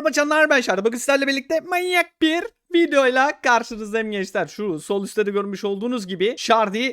merhaba canlar ben Şarı. Bugün sizlerle birlikte manyak bir videoyla karşınızdayım gençler. Şu sol üstte de görmüş olduğunuz gibi Shardy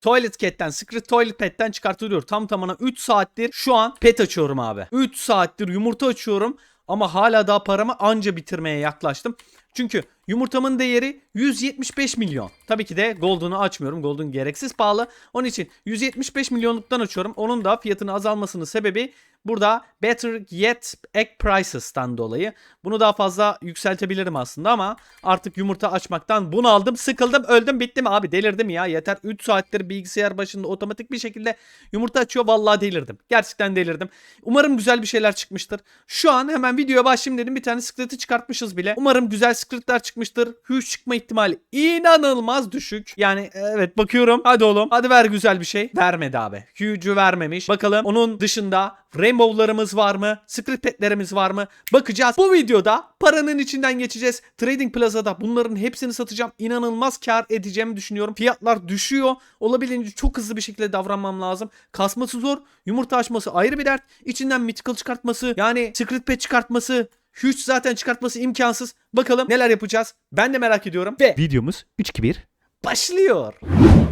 Toilet Cat'ten, Secret Toilet Pet'ten çıkartılıyor. Tam tamına 3 saattir şu an pet açıyorum abi. 3 saattir yumurta açıyorum ama hala daha paramı anca bitirmeye yaklaştım. Çünkü yumurtamın değeri 175 milyon. Tabii ki de Golden'u açmıyorum. Golden gereksiz pahalı. Onun için 175 milyonluktan açıyorum. Onun da fiyatının azalmasının sebebi burada Better Yet Egg Prices'tan dolayı. Bunu daha fazla yükseltebilirim aslında ama artık yumurta açmaktan bunaldım, sıkıldım, öldüm, bittim abi. Delirdim ya. Yeter 3 saattir bilgisayar başında otomatik bir şekilde yumurta açıyor. Vallahi delirdim. Gerçekten delirdim. Umarım güzel bir şeyler çıkmıştır. Şu an hemen videoya başlayayım dedim. Bir tane script'i çıkartmışız bile. Umarım güzel script'ler çıkmıştır. Huge çıkma ihtimali inanılmaz düşük. Yani evet bakıyorum. Hadi oğlum. Hadi ver güzel bir şey. Vermedi abi. Huge'u vermemiş. Bakalım onun dışında Rainbow'larımız var mı? Script petlerimiz var mı? Bakacağız. Bu videoda paranın içinden geçeceğiz. Trading Plaza'da bunların hepsini satacağım. İnanılmaz kar edeceğimi düşünüyorum. Fiyatlar düşüyor. Olabildiğince çok hızlı bir şekilde davranmam lazım. Kasması zor. Yumurta açması ayrı bir dert. İçinden mythical çıkartması yani Secret Pet çıkartması Huge zaten çıkartması imkansız. Bakalım neler yapacağız. Ben de merak ediyorum. Ve Videomuz 3-2-1. başlıyor.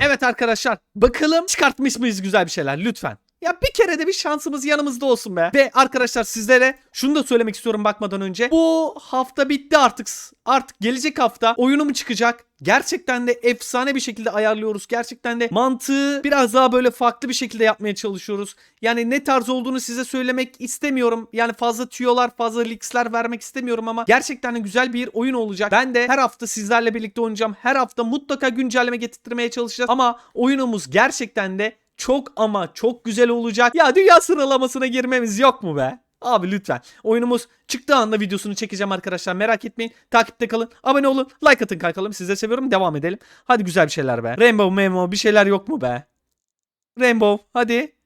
Evet arkadaşlar bakalım çıkartmış mıyız güzel bir şeyler lütfen. Ya bir kere de bir şansımız yanımızda olsun be. Ve arkadaşlar sizlere şunu da söylemek istiyorum bakmadan önce. Bu hafta bitti artık. Artık gelecek hafta oyunum çıkacak. Gerçekten de efsane bir şekilde ayarlıyoruz. Gerçekten de mantığı biraz daha böyle farklı bir şekilde yapmaya çalışıyoruz. Yani ne tarz olduğunu size söylemek istemiyorum. Yani fazla tüyolar, fazla leaksler vermek istemiyorum ama gerçekten de güzel bir oyun olacak. Ben de her hafta sizlerle birlikte oynayacağım. Her hafta mutlaka güncelleme getirtmeye çalışacağız. Ama oyunumuz gerçekten de çok ama çok güzel olacak. Ya dünya sıralamasına girmemiz yok mu be? Abi lütfen. Oyunumuz çıktığı anda videosunu çekeceğim arkadaşlar. Merak etmeyin. Takipte kalın. Abone olun. Like atın kalkalım. Sizi de seviyorum. Devam edelim. Hadi güzel bir şeyler be. Rainbow Memo bir şeyler yok mu be? Rainbow hadi.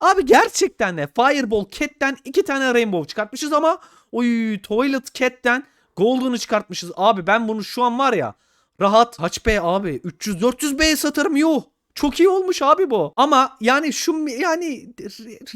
Abi gerçekten de Fireball Cat'ten iki tane Rainbow çıkartmışız ama oy Toilet Cat'ten Golden'ı çıkartmışız. Abi ben bunu şu an var ya rahat kaç B abi 300-400 B'ye satarım yuh. Çok iyi olmuş abi bu. Ama yani şu yani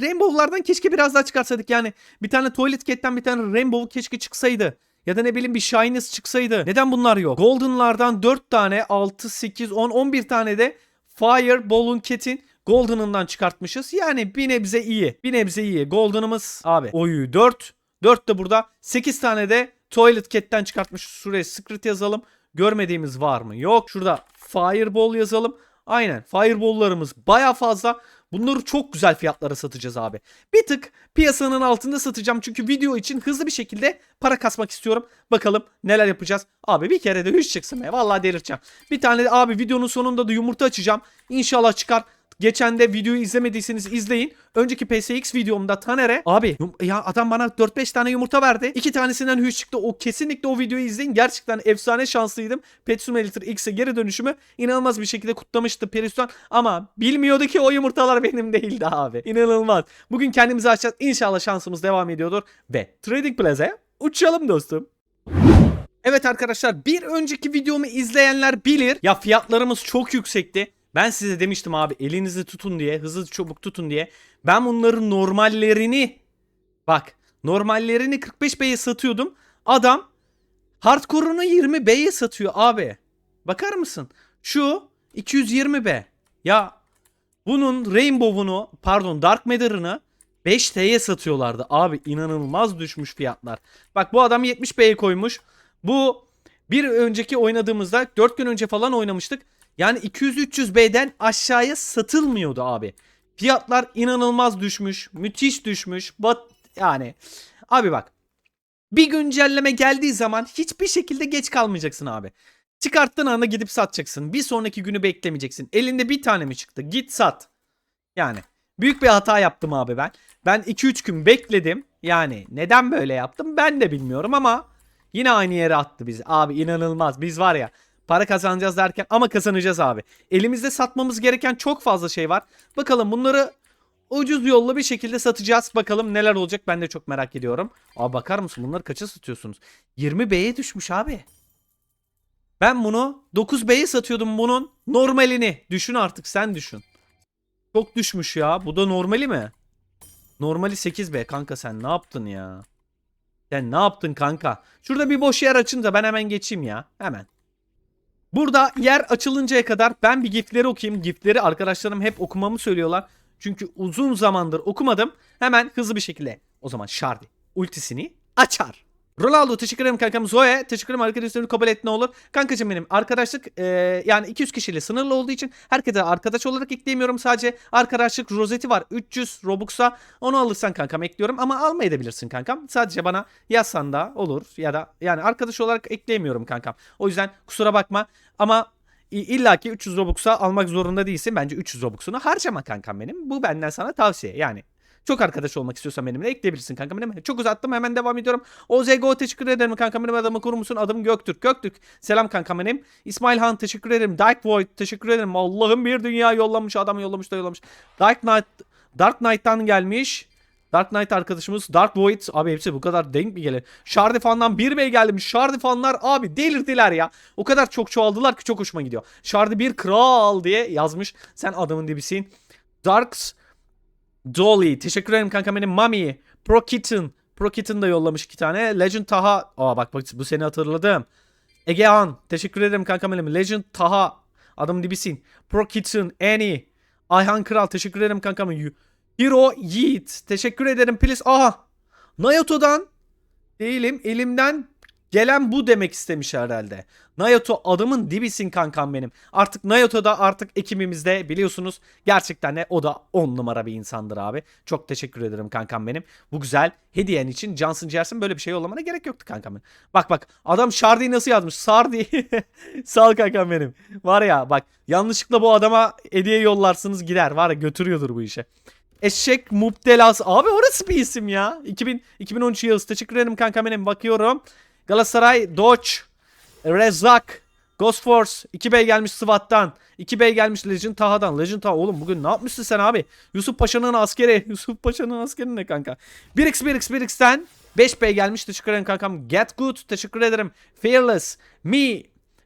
Rainbow'lardan keşke biraz daha çıkarsaydık. Yani bir tane Toilet Cat'ten bir tane Rainbow keşke çıksaydı. Ya da ne bileyim bir Shyness çıksaydı. Neden bunlar yok? Golden'lardan 4 tane 6, 8, 10, 11 tane de Fireball'un Cat'in Golden'ından çıkartmışız. Yani bir nebze iyi. Bir nebze iyi. Golden'ımız abi. Oyu 4. 4 de burada. 8 tane de Toilet Cat'ten çıkartmış. Şuraya Secret yazalım. Görmediğimiz var mı? Yok. Şurada Fireball yazalım. Aynen. Fireball'larımız baya fazla. Bunları çok güzel fiyatlara satacağız abi. Bir tık piyasanın altında satacağım. Çünkü video için hızlı bir şekilde para kasmak istiyorum. Bakalım neler yapacağız. Abi bir kere de 3 çıksın be. Vallahi delireceğim. Bir tane de abi videonun sonunda da yumurta açacağım. İnşallah çıkar. Geçen de videoyu izlemediyseniz izleyin. Önceki PSX videomda Taner'e abi ya adam bana 4-5 tane yumurta verdi. 2 tanesinden hüş çıktı. O kesinlikle o videoyu izleyin. Gerçekten efsane şanslıydım. Petsum Eliter X'e geri dönüşümü inanılmaz bir şekilde kutlamıştı Periston. Ama bilmiyordu ki o yumurtalar benim değildi abi. İnanılmaz. Bugün kendimizi açacağız. İnşallah şansımız devam ediyordur. Ve Trading Plaza'ya uçalım dostum. Evet arkadaşlar bir önceki videomu izleyenler bilir. Ya fiyatlarımız çok yüksekti. Ben size demiştim abi elinizi tutun diye hızlı çabuk tutun diye. Ben bunların normallerini bak normallerini 45 B'ye satıyordum. Adam hardcore'unu 20 B'ye satıyor abi. Bakar mısın? Şu 220 B. Ya bunun Rainbow'unu pardon Dark Matter'ını 5T'ye satıyorlardı. Abi inanılmaz düşmüş fiyatlar. Bak bu adam 70 B'ye koymuş. Bu bir önceki oynadığımızda 4 gün önce falan oynamıştık. Yani 200-300 B'den aşağıya satılmıyordu abi. Fiyatlar inanılmaz düşmüş. Müthiş düşmüş. Bat yani abi bak. Bir güncelleme geldiği zaman hiçbir şekilde geç kalmayacaksın abi. Çıkarttığın anda gidip satacaksın. Bir sonraki günü beklemeyeceksin. Elinde bir tane mi çıktı? Git sat. Yani büyük bir hata yaptım abi ben. Ben 2-3 gün bekledim. Yani neden böyle yaptım ben de bilmiyorum ama yine aynı yere attı bizi. Abi inanılmaz. Biz var ya para kazanacağız derken ama kazanacağız abi. Elimizde satmamız gereken çok fazla şey var. Bakalım bunları ucuz yolla bir şekilde satacağız. Bakalım neler olacak ben de çok merak ediyorum. Abi bakar mısın bunları kaça satıyorsunuz? 20 B'ye düşmüş abi. Ben bunu 9 B'ye satıyordum bunun normalini. Düşün artık sen düşün. Çok düşmüş ya. Bu da normali mi? Normali 8 B kanka sen ne yaptın ya? Sen ne yaptın kanka? Şurada bir boş yer açınca ben hemen geçeyim ya. Hemen. Burada yer açılıncaya kadar ben bir giftleri okuyayım. Giftleri arkadaşlarım hep okumamı söylüyorlar. Çünkü uzun zamandır okumadım. Hemen hızlı bir şekilde o zaman Shardy ultisini açar. Ronaldo teşekkür ederim kankam. Zoe teşekkür ederim arkadaşlarını kabul et ne olur. Kankacım benim arkadaşlık e, yani 200 kişiyle sınırlı olduğu için herkese arkadaş olarak ekleyemiyorum. Sadece arkadaşlık rozeti var. 300 Robux'a onu alırsan kankam ekliyorum ama almayabilirsin kankam. Sadece bana yazsan da olur ya da yani arkadaş olarak ekleyemiyorum kankam. O yüzden kusura bakma ama illa ki 300 Robux'a almak zorunda değilsin. Bence 300 Robux'unu harcama kankam benim. Bu benden sana tavsiye yani. Çok arkadaş olmak istiyorsan benimle ekleyebilirsin kankam benim. Çok uzattım hemen devam ediyorum. OZGO teşekkür ederim kankam benim adamı kurur musun? Adım Göktürk. Göktürk selam kankam benim. İsmail Han teşekkür ederim. Dark Void teşekkür ederim. Allah'ım bir dünya yollamış adamı yollamış da yollamış. Dark Knight Dark Knight'tan gelmiş. Dark Knight arkadaşımız Dark Void abi hepsi bu kadar denk mi gelir? Shardifan'dan bir bey gelmiş. Shardifanlar abi delirdiler ya. O kadar çok çoğaldılar ki çok hoşuma gidiyor. Shardi bir kral diye yazmış. Sen adamın dibisin. Darks Dolly. Teşekkür ederim kanka benim. Mami. Pro Kitten. Pro Kitten da yollamış iki tane. Legend Taha. Aa bak bak bu seni hatırladım. Egehan. Teşekkür ederim kanka benim. Legend Taha. Adamın dibisin. Pro Kitten. Annie. Ayhan Kral. Teşekkür ederim kanka benim. Hero Yiğit. Teşekkür ederim. Please. Aha. Nayoto'dan değilim. Elimden gelen bu demek istemiş herhalde. Nayoto adamın dibisin kankam benim. Artık Nayoto da artık ekibimizde biliyorsunuz. Gerçekten de o da 10 numara bir insandır abi. Çok teşekkür ederim kankam benim. Bu güzel hediyen için Johnson Jerson böyle bir şey yollamana gerek yoktu kankam benim. Bak bak adam Shardy'yi nasıl yazmış? Sardi. Sağ ol kankam benim. Var ya bak yanlışlıkla bu adama hediye yollarsınız gider. Var ya götürüyordur bu işe. Eşek Mubdelas. Abi orası bir isim ya. 2000, 2013 Yağız. Teşekkür ederim kankam benim. Bakıyorum. Galatasaray Doç. Rezak. Ghost Force. 2 bey gelmiş SWAT'tan. 2 bey gelmiş Legend Taha'dan. Legend Taha oğlum bugün ne yapmışsın sen abi? Yusuf Paşa'nın askeri. Yusuf Paşa'nın askeri ne kanka? 1x 1x 1x'ten 5 bey gelmiş. Teşekkür ederim kankam. Get Good. Teşekkür ederim. Fearless. Me.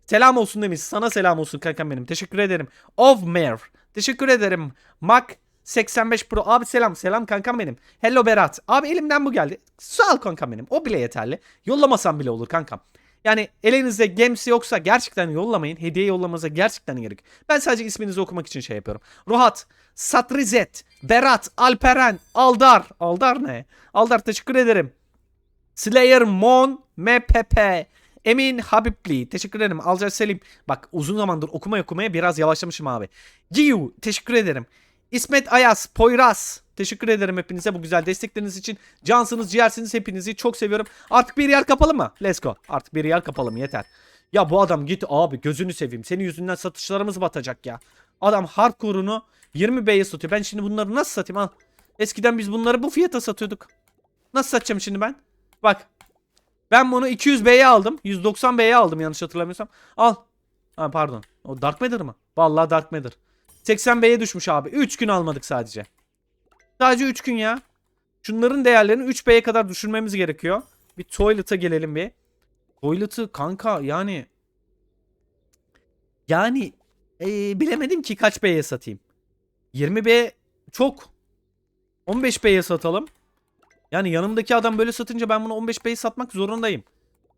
Selam olsun demiş. Sana selam olsun kankam benim. Teşekkür ederim. Ovmer. Teşekkür ederim. Mac 85 Pro. Abi selam. Selam kankam benim. Hello Berat. Abi elimden bu geldi. Sağ ol kankam benim. O bile yeterli. Yollamasam bile olur kankam. Yani elinizde gemsi yoksa gerçekten yollamayın. Hediye yollamanıza gerçekten gerek. Ben sadece isminizi okumak için şey yapıyorum. Ruhat, Satrizet, Berat, Alperen, Aldar. Aldar ne? Aldar teşekkür ederim. Slayer Mon MPP Emin Habibli teşekkür ederim. Alcar Selim. Bak uzun zamandır okumaya okumaya biraz yavaşlamışım abi. Giyu teşekkür ederim. İsmet Ayas, Poyraz. Teşekkür ederim hepinize bu güzel destekleriniz için. Cansınız, ciğersiniz hepinizi çok seviyorum. Artık bir yer kapalı mı? Let's go. Artık bir yer kapalı mı? Yeter. Ya bu adam git abi gözünü seveyim. Senin yüzünden satışlarımız batacak ya. Adam hardcore'unu 20 B'ye satıyor. Ben şimdi bunları nasıl satayım al. Eskiden biz bunları bu fiyata satıyorduk. Nasıl satacağım şimdi ben? Bak. Ben bunu 200 B'ye aldım. 190 B'ye aldım yanlış hatırlamıyorsam. Al. Ha pardon. O Dark Matter mı? Vallahi Dark Matter. 80 B'ye düşmüş abi. 3 gün almadık sadece. Sadece 3 gün ya. Şunların değerlerini 3 B'ye kadar düşürmemiz gerekiyor. Bir toilet'a gelelim bir. Toilet'ı kanka yani yani ee, bilemedim ki kaç B'ye satayım. 20 B çok. 15 B'ye satalım. Yani yanımdaki adam böyle satınca ben bunu 15 B'ye satmak zorundayım.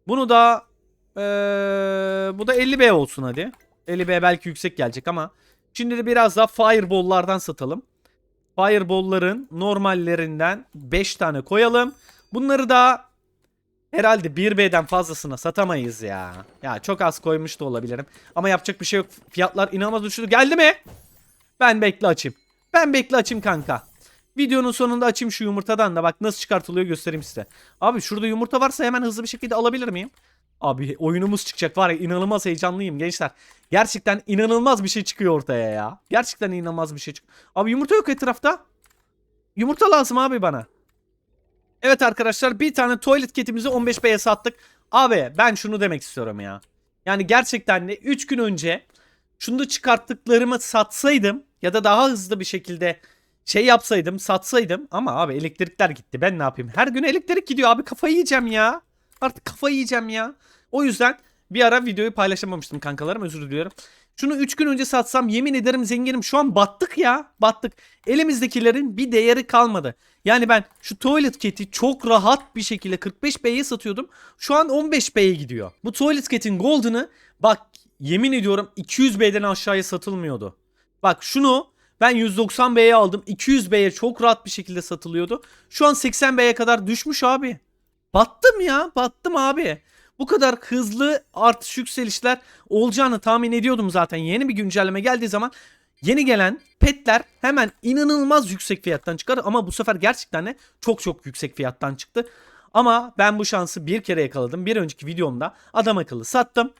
Bunu da ee, bu da 50 B olsun hadi. 50 B belki yüksek gelecek ama şimdi de biraz daha Fireball'lardan satalım. Fireball'ların normallerinden 5 tane koyalım. Bunları da herhalde 1B'den fazlasına satamayız ya. Ya çok az koymuş da olabilirim. Ama yapacak bir şey yok. Fiyatlar inanılmaz düştü. Geldi mi? Ben bekle açayım. Ben bekle açayım kanka. Videonun sonunda açayım şu yumurtadan da bak nasıl çıkartılıyor göstereyim size. Abi şurada yumurta varsa hemen hızlı bir şekilde alabilir miyim? Abi oyunumuz çıkacak var ya inanılmaz heyecanlıyım gençler. Gerçekten inanılmaz bir şey çıkıyor ortaya ya. Gerçekten inanılmaz bir şey çıkıyor. Abi yumurta yok etrafta. Yumurta lazım abi bana. Evet arkadaşlar bir tane tuvalet kitimizi 15 B'ye sattık. Abi ben şunu demek istiyorum ya. Yani gerçekten de 3 gün önce şunu çıkarttıklarımı satsaydım ya da daha hızlı bir şekilde şey yapsaydım satsaydım ama abi elektrikler gitti ben ne yapayım her gün elektrik gidiyor abi kafayı yiyeceğim ya artık kafayı yiyeceğim ya o yüzden bir ara videoyu paylaşamamıştım kankalarım özür diliyorum Şunu 3 gün önce satsam yemin ederim zenginim. Şu an battık ya. Battık. Elimizdekilerin bir değeri kalmadı. Yani ben şu tuvalet keti çok rahat bir şekilde 45 B'ye satıyordum. Şu an 15 B'ye gidiyor. Bu tuvalet ketin golden'ı bak yemin ediyorum 200 B'den aşağıya satılmıyordu. Bak şunu ben 190 B'ye aldım. 200 B'ye çok rahat bir şekilde satılıyordu. Şu an 80 B'ye kadar düşmüş abi. Battım ya. Battım abi. Bu kadar hızlı artış yükselişler olacağını tahmin ediyordum zaten. Yeni bir güncelleme geldiği zaman yeni gelen petler hemen inanılmaz yüksek fiyattan çıkar ama bu sefer gerçekten de çok çok yüksek fiyattan çıktı. Ama ben bu şansı bir kere yakaladım. Bir önceki videomda adam akıllı sattım.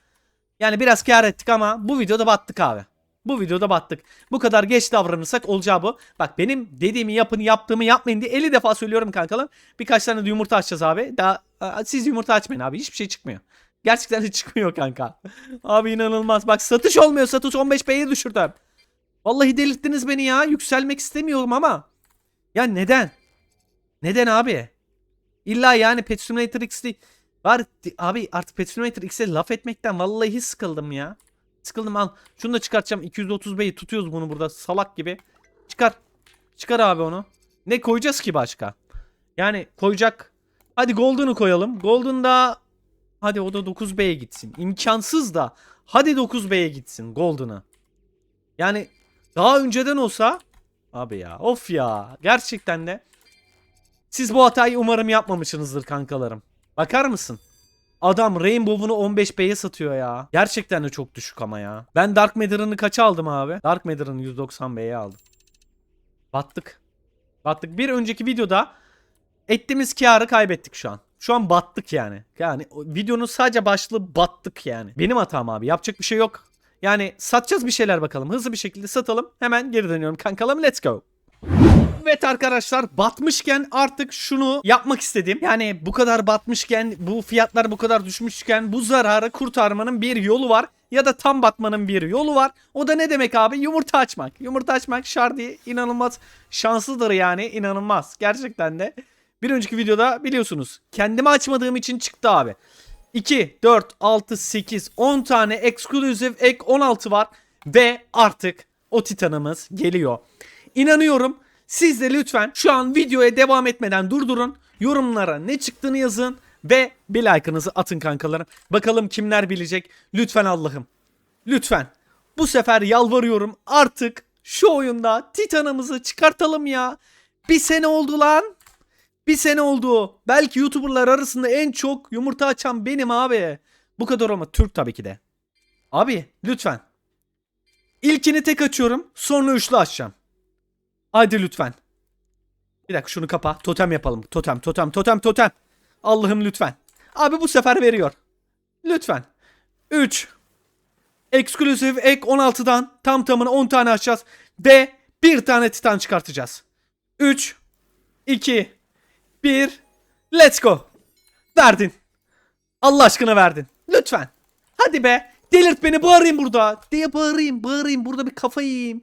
Yani biraz kar ettik ama bu videoda battık abi. Bu videoda battık. Bu kadar geç davranırsak olacağı bu. Bak benim dediğimi yapın yaptığımı yapmayın diye 50 defa söylüyorum kankalım. Birkaç tane de yumurta açacağız abi. Daha siz yumurta açmayın abi. Hiçbir şey çıkmıyor. Gerçekten de çıkmıyor kanka. Abi inanılmaz. Bak satış olmuyor. Satış 15B'ye düşürdüm. Vallahi delirttiniz beni ya. Yükselmek istemiyorum ama. Ya neden? Neden abi? İlla yani Pet Simulator X'de var abi artık Pet Simulator X'e laf etmekten vallahi sıkıldım ya. Sıkıldım al. Şunu da çıkartacağım. 230 B'yi tutuyoruz bunu burada salak gibi. Çıkar. Çıkar abi onu. Ne koyacağız ki başka? Yani koyacak. Hadi Golden'ı koyalım. Golden da hadi o da 9B'ye gitsin. İmkansız da hadi 9B'ye gitsin Golden'ı. Yani daha önceden olsa abi ya of ya gerçekten de siz bu hatayı umarım yapmamışsınızdır kankalarım. Bakar mısın? Adam Rainbow'unu 15B'ye satıyor ya. Gerçekten de çok düşük ama ya. Ben Dark Matter'ını kaça aldım abi? Dark Matter'ını 190B'ye aldım. Battık. Battık. Bir önceki videoda ettiğimiz karı kaybettik şu an. Şu an battık yani. Yani videonun sadece başlığı battık yani. Benim hatam abi. Yapacak bir şey yok. Yani satacağız bir şeyler bakalım. Hızlı bir şekilde satalım. Hemen geri dönüyorum kankalım. Let's go. Evet arkadaşlar batmışken artık şunu yapmak istedim. Yani bu kadar batmışken bu fiyatlar bu kadar düşmüşken bu zararı kurtarmanın bir yolu var. Ya da tam batmanın bir yolu var. O da ne demek abi? Yumurta açmak. Yumurta açmak Shardy inanılmaz şanslıdır yani inanılmaz. Gerçekten de. Bir önceki videoda biliyorsunuz kendimi açmadığım için çıktı abi. 2, 4, 6, 8, 10 tane exclusive ek 16 var. Ve artık o titanımız geliyor. İnanıyorum siz de lütfen şu an videoya devam etmeden durdurun. Yorumlara ne çıktığını yazın. Ve bir like'ınızı atın kankalarım. Bakalım kimler bilecek. Lütfen Allah'ım. Lütfen. Bu sefer yalvarıyorum artık şu oyunda titanımızı çıkartalım ya. Bir sene oldu lan. Bir sene oldu. Belki YouTuber'lar arasında en çok yumurta açan benim abi. Bu kadar ama Türk tabii ki de. Abi lütfen. İlkini tek açıyorum. Sonra üçlü açacağım. Hadi lütfen. Bir dakika şunu kapa. Totem yapalım. Totem, totem, totem, totem. Allah'ım lütfen. Abi bu sefer veriyor. Lütfen. 3. Eksklusif ek 16'dan tam tamına 10 tane açacağız. Ve bir tane titan çıkartacağız. 3. 2. 1. Let's go. Verdin. Allah aşkına verdin. Lütfen. Hadi be. Delirt beni bağırayım burada. Diye bağırayım bağırayım. Burada bir kafa yiyeyim.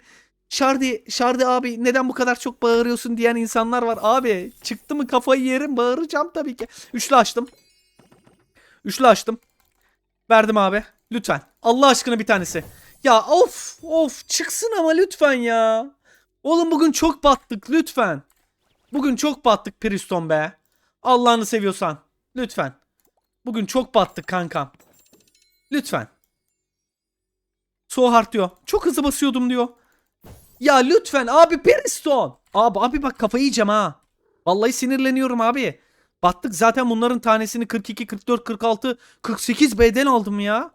Şardi, Şardi abi neden bu kadar çok bağırıyorsun diyen insanlar var. Abi çıktı mı kafayı yerim bağıracağım tabii ki. Üçlü açtım. Üçlü açtım. Verdim abi. Lütfen. Allah aşkına bir tanesi. Ya of of çıksın ama lütfen ya. Oğlum bugün çok battık lütfen. Bugün çok battık Priston be. Allah'ını seviyorsan. Lütfen. Bugün çok battık kankam. Lütfen. So hard diyor. Çok hızlı basıyordum diyor. Ya lütfen abi Priston. Abi abi bak kafayı yiyeceğim ha. Vallahi sinirleniyorum abi. Battık zaten bunların tanesini 42, 44, 46, 48 B'den aldım ya.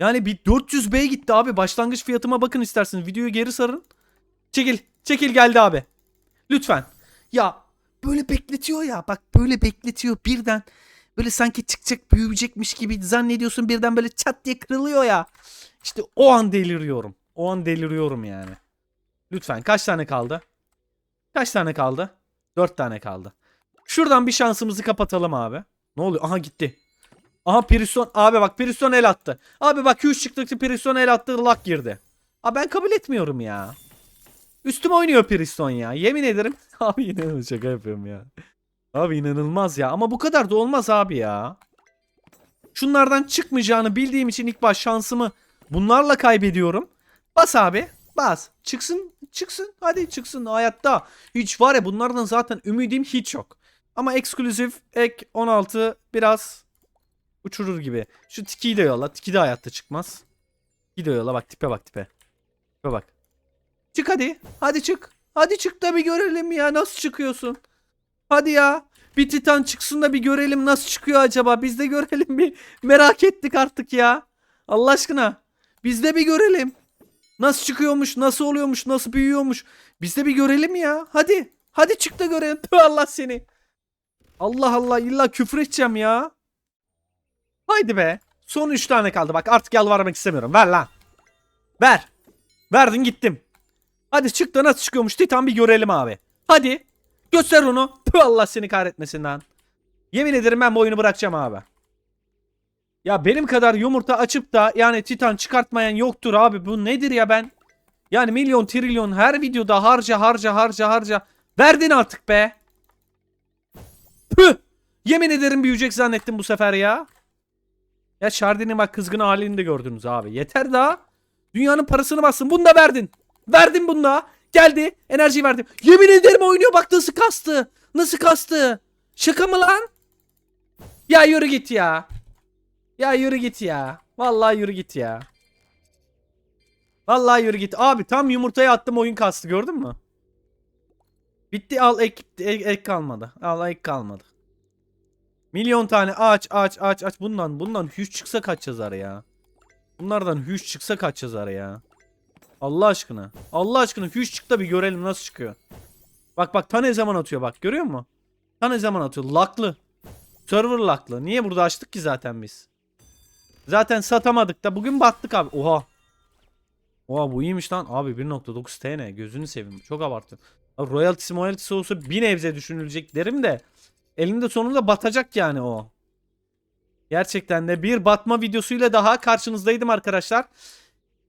Yani bir 400 B gitti abi. Başlangıç fiyatıma bakın isterseniz. Videoyu geri sarın. Çekil. Çekil geldi abi. Lütfen. Ya böyle bekletiyor ya. Bak böyle bekletiyor birden. Böyle sanki çıkacak büyüyecekmiş gibi zannediyorsun birden böyle çat diye kırılıyor ya. İşte o an deliriyorum. O an deliriyorum yani. Lütfen kaç tane kaldı? Kaç tane kaldı? 4 tane kaldı. Şuradan bir şansımızı kapatalım abi. Ne oluyor? Aha gitti. Aha Pirison. Abi bak Pirison el attı. Abi bak 3 çıktıkça Pirison el attı. Lock girdi. Abi ben kabul etmiyorum ya. Üstüme oynuyor Pirison ya. Yemin ederim. Abi inanılmaz şaka yapıyorum ya. Abi inanılmaz ya. Ama bu kadar da olmaz abi ya. Şunlardan çıkmayacağını bildiğim için ilk baş şansımı Bunlarla kaybediyorum. Bas abi. Bas. Çıksın. Çıksın. Hadi çıksın hayatta. Hiç var ya bunlardan zaten ümidim hiç yok. Ama eksklusif ek 16 biraz uçurur gibi. Şu Tiki'yi de yolla. Tiki de hayatta çıkmaz. Tiki de yolla. Bak tipe bak tipe. Tipe bak. Çık hadi. Hadi çık. Hadi çık da bir görelim ya. Nasıl çıkıyorsun? Hadi ya. Bir titan çıksın da bir görelim nasıl çıkıyor acaba. Biz de görelim bir. Merak ettik artık ya. Allah aşkına. Biz de bir görelim. Nasıl çıkıyormuş, nasıl oluyormuş, nasıl büyüyormuş. Biz de bir görelim ya. Hadi. Hadi çık da görelim. Tüh Allah seni. Allah Allah illa küfür edeceğim ya. Haydi be. Son 3 tane kaldı. Bak artık yalvarmak istemiyorum. Ver lan. Ver. Verdin gittim. Hadi çık da nasıl çıkıyormuş Titan bir görelim abi. Hadi. Göster onu. Tüh Allah seni kahretmesin lan. Yemin ederim ben bu oyunu bırakacağım abi. Ya benim kadar yumurta açıp da yani Titan çıkartmayan yoktur abi. Bu nedir ya ben? Yani milyon trilyon her videoda harca harca harca harca. Verdin artık be. Püh. Yemin ederim büyüyecek zannettim bu sefer ya. Ya Şardin'in bak kızgın halini de gördünüz abi. Yeter daha. Dünyanın parasını bassın. Bunu da verdin. Verdin bunu da. Geldi. Enerji verdim. Yemin ederim oynuyor bak nasıl kastı. Nasıl kastı. Şaka mı lan? Ya yürü git ya. Ya yürü git ya. Vallahi yürü git ya. Vallahi yürü git. Abi tam yumurtaya attım oyun kastı gördün mü? Bitti al ek, ek, ek kalmadı. Al ek kalmadı. Milyon tane aç aç aç aç. Bundan bundan 100 çıksa kaç yazar ya? Bunlardan 100 çıksa kaç yazar ya? Allah aşkına. Allah aşkına 100 çık da bir görelim nasıl çıkıyor. Bak bak ta ne zaman atıyor bak görüyor musun? Ta ne zaman atıyor? Laklı. Server laklı. Niye burada açtık ki zaten biz? Zaten satamadık da bugün battık abi. Oha. Oha bu iyiymiş lan. Abi 1.9 TN. Gözünü seveyim. Çok abarttım. Abi royalties royalties olsa bir nebze düşünülecek derim de. Elinde sonunda batacak yani o. Gerçekten de bir batma videosuyla daha karşınızdaydım arkadaşlar.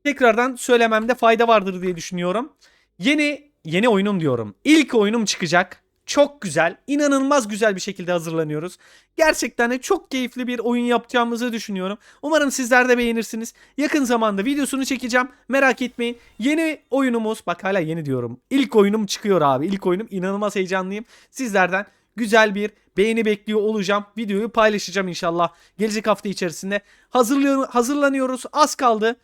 Tekrardan söylememde fayda vardır diye düşünüyorum. Yeni yeni oyunum diyorum. İlk oyunum çıkacak. Çok güzel, inanılmaz güzel bir şekilde hazırlanıyoruz. Gerçekten de çok keyifli bir oyun yapacağımızı düşünüyorum. Umarım sizler de beğenirsiniz. Yakın zamanda videosunu çekeceğim. Merak etmeyin. Yeni oyunumuz, bak hala yeni diyorum. İlk oyunum çıkıyor abi. İlk oyunum inanılmaz heyecanlıyım. Sizlerden güzel bir beğeni bekliyor olacağım. Videoyu paylaşacağım inşallah. Gelecek hafta içerisinde. Hazırlıyor, hazırlanıyoruz. Az kaldı.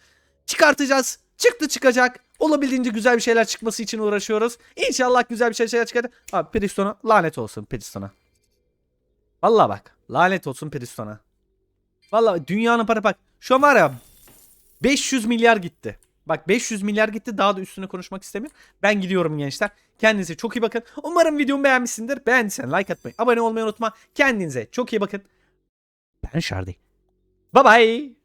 Çıkartacağız. Çıktı çıkacak. Olabildiğince güzel bir şeyler çıkması için uğraşıyoruz. İnşallah güzel bir şeyler çıkar. Abi Priston'a lanet olsun Priston'a. Vallahi bak. Lanet olsun Priston'a. Vallahi dünyanın para bak. Şu an var ya 500 milyar gitti. Bak 500 milyar gitti. Daha da üstüne konuşmak istemiyorum. Ben gidiyorum gençler. Kendinize çok iyi bakın. Umarım videomu beğenmişsindir. Beğendiysen like atmayı, abone olmayı unutma. Kendinize çok iyi bakın. Ben Şardi. Bye bye.